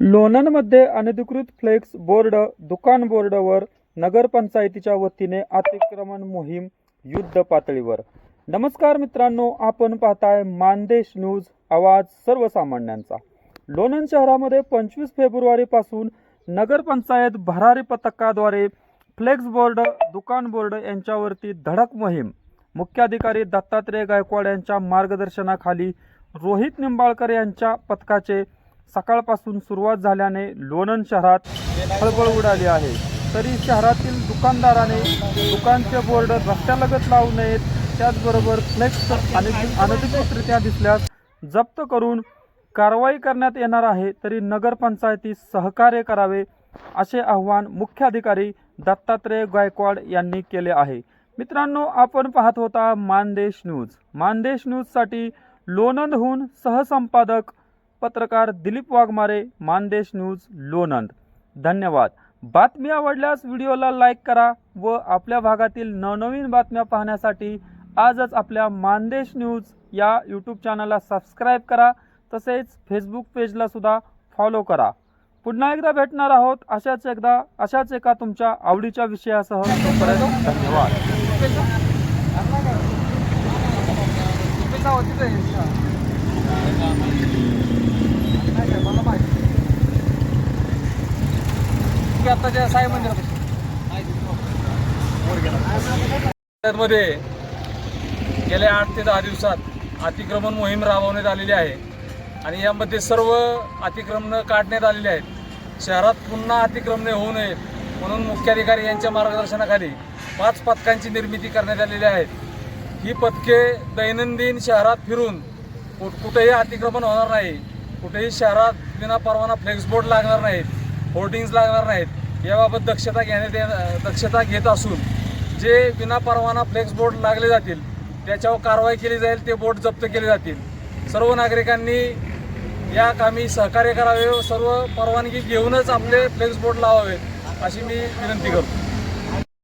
लोणंदमध्ये अनधिकृत flex board दुकान बोर्डवर नगरपंचायतीच्या वतीने अतिक्रमण मोहीम युद्ध पातळीवर. नमस्कार मित्रांनो आपण पाहताय मानदेश न्यूज आवाज सर्वसामान्यांचा. लोणंद शहरामध्ये पंचवीस फेब्रुवारीपासून नगरपंचायत भरारी पथकाद्वारे फ्लेक्स बोर्ड दुकान बोर्ड यांच्यावरती धडक मोहीम. मुख्याधिकारी दत्तात्रय गायकवाड यांच्या मार्गदर्शनाखाली रोहित निंबाळकर यांच्या पथकाचे सकाळपासून सुरुवात झाल्याने लोणंद शहरात खळबळ उडाली आहे. तरी शहरातील दुकानदाराने दुकानचे बोर्ड रस्त्यालगत लावू नयेत. त्याचबरोबर फ्लेक्स आणि अनधिकृतरित्या दिसल्यास जप्त करून कारवाई करण्यात येणार आहे. तरी नगरपंचायतीस सहकार्य करावे असे आव्हान मुख्याधिकारी दत्तात्रय गायकवाड यांनी केले आहे. मित्रांनो आपण पाहत होता मानदेश न्यूज. मानदेश न्यूजसाठी लोणंदहून सहसंपादक पत्रकार दिलीप वाघमारे मानदेश न्यूज लोणंद. धन्यवाद. बातमी आवडल्यास व्हिडिओला लाईक करा व आपल्या भागातील नवनवीन बातम्या पाहण्यासाठी आजच आपल्या मानदेश न्यूज या यूट्यूब चॅनलला सबस्क्राईब करा. तसेच फेसबुक पेजला सुद्धा फॉलो करा. पुन्हा एकदा भेटणार आहोत अशाच एकदा अशाच एका तुमच्या आवडीच्या विषयासह. तोपर्यंत धन्यवाद. आताच्या साई मंदिरापासून मध्ये गेल्या आठ ते दहा दिवसात अतिक्रमण मोहीम राबवण्यात आलेली आहे. आणि यामध्ये सर्व अतिक्रमणं काढण्यात आलेली आहेत. शहरात पुन्हा अतिक्रमणे होऊ नयेत म्हणून मुख्याधिकारी यांच्या मार्गदर्शनाखाली पाच पथकांची निर्मिती करण्यात आलेली आहे. ही पथके दैनंदिन शहरात फिरून कुठ कुठेही अतिक्रमण होणार नाही. कुठेही शहरात विना परवाना फ्लेक्सबोर्ड लागणार नाहीत. होर्डिंग्ज लागणार नाहीत. याबाबत दक्षता घेण्यात दक्षता घेत असून जे विना परवाना फ्लेक्स बोर्ड लागले जातील त्याच्यावर कारवाई केली जाईल ते बोर्ड जप्त केले जातील. सर्व नागरिकांनी या कामी सहकार्य करावे. व सर्व परवानगी घेऊनच आपले फ्लेक्स बोर्ड लावावेत अशी मी विनंती करतो.